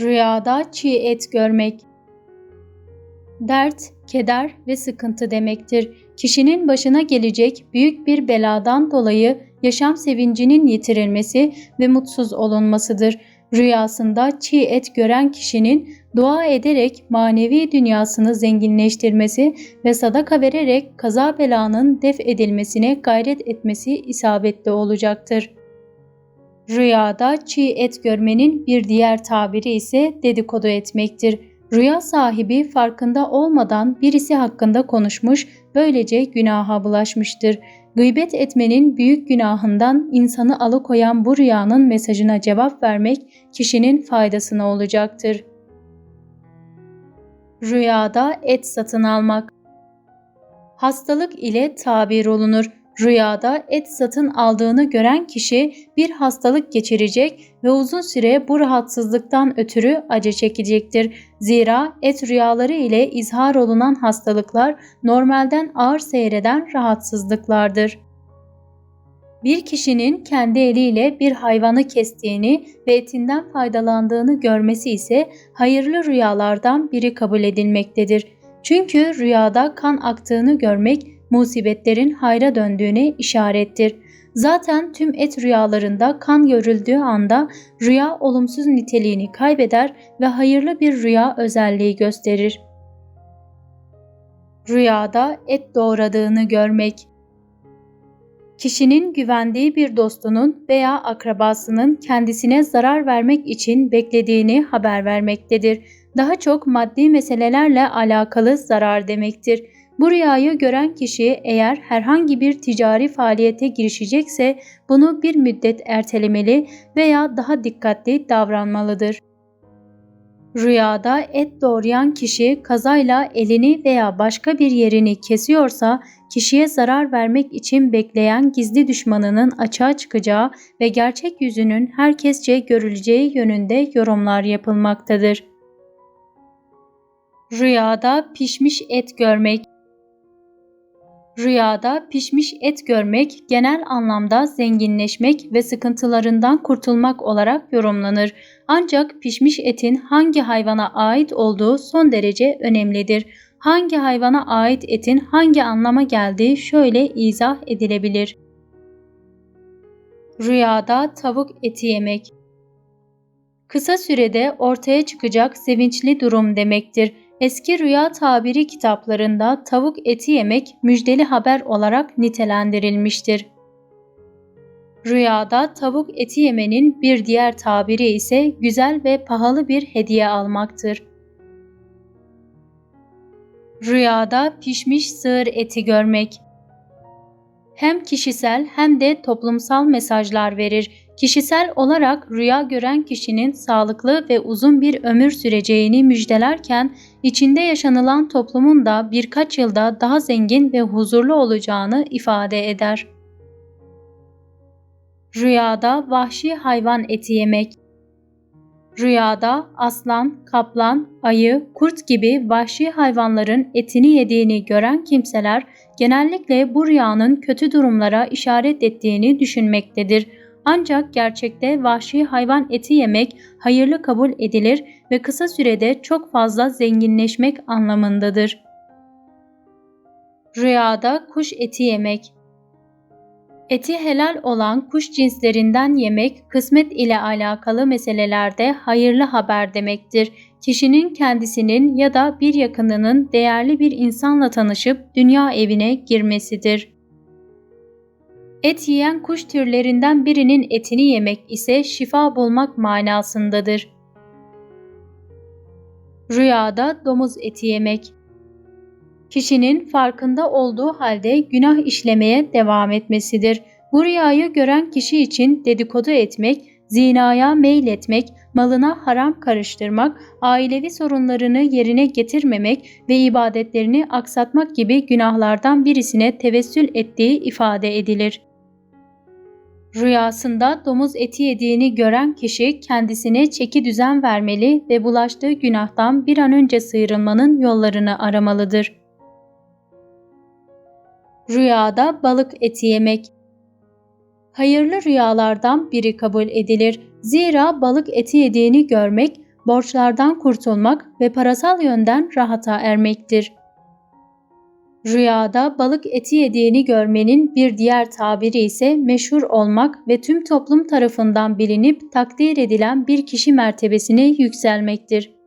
Rüyada çiğ et görmek. Dert, keder ve sıkıntı demektir. Kişinin başına gelecek büyük bir beladan dolayı yaşam sevincinin yitirilmesi ve mutsuz olunmasıdır. Rüyasında çiğ et gören kişinin dua ederek manevi dünyasını zenginleştirmesi ve sadaka vererek kaza belanın def edilmesine gayret etmesi isabetli olacaktır. Rüyada çiğ et görmenin bir diğer tabiri ise dedikodu etmektir. Rüya sahibi farkında olmadan birisi hakkında konuşmuş, böylece günaha bulaşmıştır. Gıybet etmenin büyük günahından insanı alıkoyan bu rüyanın mesajına cevap vermek kişinin faydasına olacaktır. Rüyada et satın almak Hastalık ile tabir olunur. Rüyada et satın aldığını gören kişi bir hastalık geçirecek ve uzun süre bu rahatsızlıktan ötürü acı çekecektir. Zira et rüyaları ile izhar olunan hastalıklar normalden ağır seyreden rahatsızlıklardır. Bir kişinin kendi eliyle bir hayvanı kestiğini ve etinden faydalandığını görmesi ise hayırlı rüyalardan biri kabul edilmektedir. Çünkü rüyada kan aktığını görmek musibetlerin hayra döndüğüne işarettir. Zaten tüm et rüyalarında kan görüldüğü anda rüya olumsuz niteliğini kaybeder ve hayırlı bir rüya özelliği gösterir. Rüyada et doğradığını görmek Kişinin güvendiği bir dostunun veya akrabasının kendisine zarar vermek için beklediğini haber vermektedir. Daha çok maddi meselelerle alakalı zarar demektir. Bu rüyayı gören kişi eğer herhangi bir ticari faaliyete girişecekse bunu bir müddet ertelemeli veya daha dikkatli davranmalıdır. Rüyada et doğrayan kişi kazayla elini veya başka bir yerini kesiyorsa kişiye zarar vermek için bekleyen gizli düşmanının açığa çıkacağı ve gerçek yüzünün herkesçe görüleceği yönünde yorumlar yapılmaktadır. Rüyada pişmiş et görmek Rüyada pişmiş et görmek genel anlamda zenginleşmek ve sıkıntılarından kurtulmak olarak yorumlanır. Ancak pişmiş etin hangi hayvana ait olduğu son derece önemlidir. Hangi hayvana ait etin hangi anlama geldiği şöyle izah edilebilir. Rüyada tavuk eti yemek Kısa sürede ortaya çıkacak sevinçli durum demektir. Eski rüya tabiri kitaplarında tavuk eti yemek müjdeli haber olarak nitelendirilmiştir. Rüyada tavuk eti yemenin bir diğer tabiri ise güzel ve pahalı bir hediye almaktır. Rüyada pişmiş sığır eti görmek hem kişisel hem de toplumsal mesajlar verir. Kişisel olarak rüya gören kişinin sağlıklı ve uzun bir ömür süreceğini müjdelerken içinde yaşanılan toplumun da birkaç yılda daha zengin ve huzurlu olacağını ifade eder. Rüyada vahşi hayvan eti yemek Rüyada aslan, kaplan, ayı, kurt gibi vahşi hayvanların etini yediğini gören kimseler genellikle bu rüyanın kötü durumlara işaret ettiğini düşünmektedir. Ancak gerçekte vahşi hayvan eti yemek hayırlı kabul edilir ve kısa sürede çok fazla zenginleşmek anlamındadır. Rüyada kuş eti yemek Eti helal olan kuş cinslerinden yemek kısmet ile alakalı meselelerde hayırlı haber demektir. Kişinin kendisinin ya da bir yakınının değerli bir insanla tanışıp dünya evine girmesidir. Et yiyen kuş türlerinden birinin etini yemek ise şifa bulmak manasındadır. Rüyada domuz eti yemek kişinin farkında olduğu halde günah işlemeye devam etmesidir. Bu rüyayı gören kişi için dedikodu etmek, zinaya meyletmek, malına haram karıştırmak, ailevi sorunlarını yerine getirmemek ve ibadetlerini aksatmak gibi günahlardan birisine tevessül ettiği ifade edilir. Rüyasında domuz eti yediğini gören kişi kendisine çeki düzen vermeli ve bulaştığı günahtan bir an önce sıyrılmanın yollarını aramalıdır. Rüyada balık eti yemek Hayırlı rüyalardan biri kabul edilir. Zira balık eti yediğini görmek borçlardan kurtulmak ve parasal yönden rahata ermektir. Rüyada balık eti yediğini görmenin bir diğer tabiri ise meşhur olmak ve tüm toplum tarafından bilinip takdir edilen bir kişi mertebesine yükselmektir.